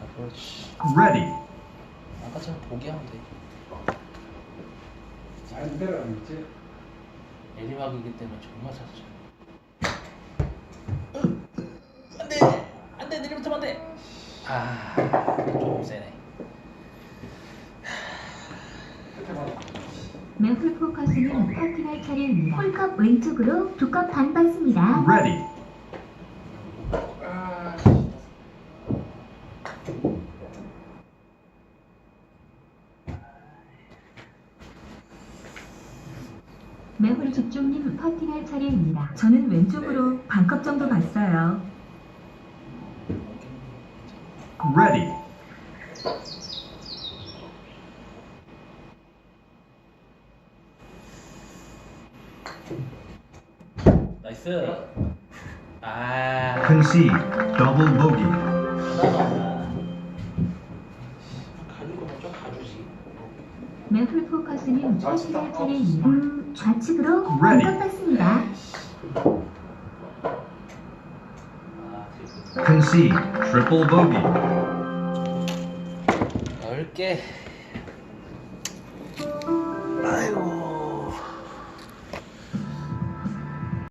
아, 그렇지. Ready. 아까처럼 포기하면 돼. 잘 들어가겠지? 내리막이기 때문에 정말 샀죠. 안돼, 안돼 내리부터 안돼. 아, 조금 세네. 매플 포커스는 퍼팅할 차례입니다. 홀컵 왼쪽으로 두컵 반 받습니다. Ready. 매홀 집중님 퍼팅할 차례입니다. 저는 왼쪽으로 반컵 정도 봤어요. Ready. 나이스. 아, Concede. Double bogey. 하나다. 가질 거면 좀 가주지. 매플 포커스는 퍼팅할 차례입니다. 음, 좌측으로 Ready. 반컵 받습니다. 아, Concede. Triple bogey. 10개.